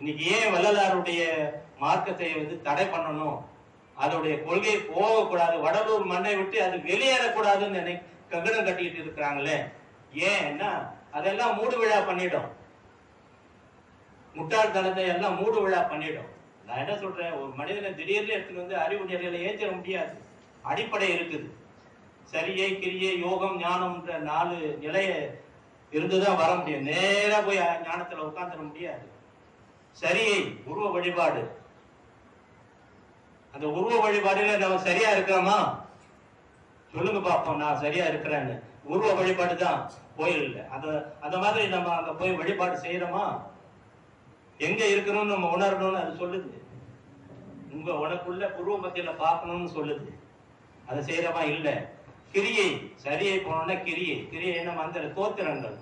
இன்னைக்கு ஏன் வள்ளலாருடைய மார்க்கத்தை வந்து தடை பண்ணணும்? அதோடைய கொள்கை போகக்கூடாது. வடலூர் மண்ணை விட்டு அது வெளியேறக்கூடாதுன்னு நினை கங்கணம் கட்டிக்கிட்டு இருக்கிறாங்களே. ஏன்னா அதெல்லாம் மூடு விழா பண்ணிடும். முட்டாள்தனத்தை எல்லாம் மூடு விழா பண்ணிடும். நான் என்ன சொல்றேன்? ஒரு மனிதனை திடீர்னு எடுத்துட்டு வந்து அறிவு நிலையில ஏற்றிட முடியாது. அடிப்படை இருக்குது. சரியை கிரியை யோகம் ஞானம்ன்ற நாலு நிலைய இருந்துதான் வர முடியும். நேரா போய் ஞானத்துல உட்காந்துட முடியாது. சரியை உருவ வழிபாடு. அந்த உருவ வழிபாடுல நம்ம சரியா இருக்கிறோமா? சொல்லுங்க பாப்போம் நான் சரியா இருக்கிறேன்னு. உருவ வழிபாடு தான் கோயில் அந்த அந்த மாதிரி நம்ம அங்க போய் வழிபாடு செய்யறோமா? எங்க இருக்கணும்னு நம்ம உணரணும்னு அது சொல்லுது. உங்க உனக்குள்ள உருவ மத்தியில பார்க்கணும்னு சொல்லுது. அதை செய்யறமா? இல்லை. கிரியை சரியை போனோம்னா கிரியை. கிரியை என்ன? மந்திர தோத்திரங்கள்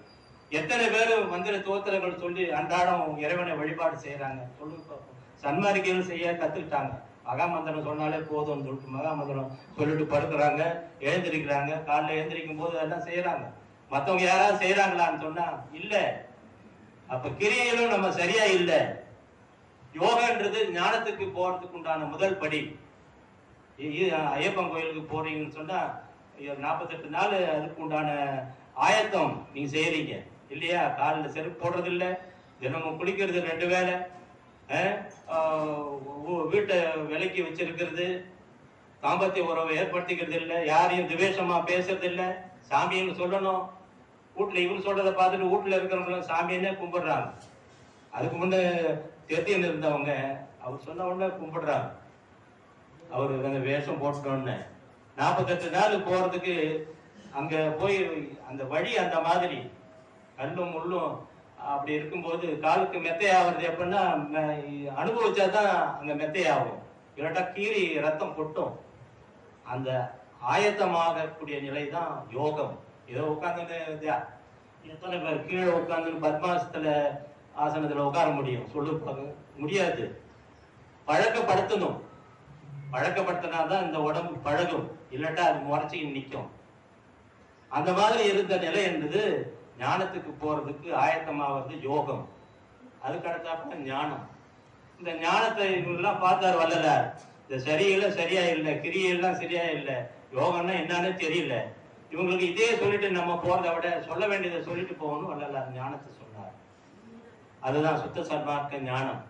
எத்தனை பேர் மந்திர தோத்திரங்கள் சொல்லி அன்றாடம் இறைவனை வழிபாடு செய்யறாங்க சொல்லுங்க பார்ப்போம் செய்ய கத்துக்கிட்டாங்க. மகாமந்திரம் சொன்னாலே போதும்னு சொல்லிட்டு மகாமந்திரம் சொல்லிட்டு படுக்கிறாங்க எழுந்திருக்கிறாங்க. காலைல எழுந்திருக்கும் போது அதெல்லாம் செய்யறாங்க மற்றவங்க யாராவது செய்யறாங்களான்னு சொன்னா இல்ல. அப்ப கிரியையிலும் நம்ம சரியா இல்லை. யோகான்றது ஞானத்துக்கு போறதுக்கு உண்டான முதல் படி. ஐயப்பன் கோயிலுக்கு போறீங்கன்னு சொன்னா நாற்பத்தெட்டு நாள் அதுக்கு உண்டான ஆயத்தம் நீங்க செய்யறீங்க இல்லையா? காலில் செருப்பு போடுறதில்ல. தினமும் குளிக்கிறது ரெண்டு வேளை. வீட்டை விலைக்கு வச்சிருக்கிறது. தாம்பத்திய உறவை ஏற்படுத்திக்கிறது இல்லை. யாரையும் துவேஷமா பேசுறது இல்லை. சாமின்னு சொல்லணும். வீட்டில் இவர் சொல்றதை பார்த்துட்டு வீட்டில் இருக்கிறவங்க சாமின்னு கும்பிடுறாங்க. அதுக்கு முன்னே தெத்தியன் இருந்தவங்க அவர் சொன்ன உடனே கும்பிடுறாங்க. அவர் அந்த வேஷம் போட்டோன்னு நாற்பத்தெட்டு நாள் போகிறதுக்கு அங்கே போய் அந்த வழி அந்த மாதிரி கல்லும் முள்ளும் அப்படி இருக்கும்போது காலுக்கு மெத்தையாகிறது எப்படின்னா ம- அனுபவிச்சாதான் அங்க மெத்தையாகும். இல்லாட்டா கீறி ரத்தம் கொட்டும். அந்த ஆயத்தமாகக்கூடிய நிலை தான் யோகம். ஏதோ உட்கார்ந்து எத்தனை பேர் கீழே உட்காந்து பத்மாசத்துல ஆசனத்துல உட்கார முடியும்? சொல்லு முடியாது. பழக்கப்படுத்தணும். பழக்கப்படுத்தினாதான் இந்த உடம்பு பழகும். இல்லாட்டா அது முறைச்சி நிற்கும் அந்த மாதிரி இருந்த நிலை என்பது ஞானத்துக்கு போறதுக்கு ஆயத்தமாவது யோகம். அதுக்கு அடுத்தாப்புல ஞானம். இந்த ஞானத்தை இவங்கெல்லாம் பார்த்தார் வல்லலார். இந்த சரியில்லை சரியா இல்லை கிரியெல்லாம் சரியா இல்லை யோகம்னா என்னன்னு தெரியல. இவங்களுக்கு இதே சொல்லிட்டு நம்ம போறதை விட சொல்ல வேண்டியதை சொல்லிட்டு போகணும் வல்லலார் ஞானத்தை சொன்னார். அதுதான் சுத்த சர்மார்க்க ஞானம்.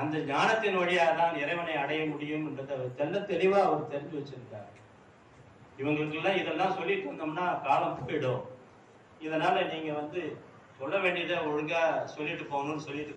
அந்த ஞானத்தின் வழியாக தான் இறைவனை அடைய முடியும் என்றதை தெல்ல தெளிவாக அவர் தெரிஞ்சு வச்சிருக்கார் இவங்களுக்கெல்லாம் இதெல்லாம் சொல்லிட்டு வந்தோம்னா காலம் போயிடும். இதனால நீங்க வந்து சொல்ல வேண்டியதை ஒழுங்கா சொல்லிட்டு போகணும்னு சொல்லிட்டு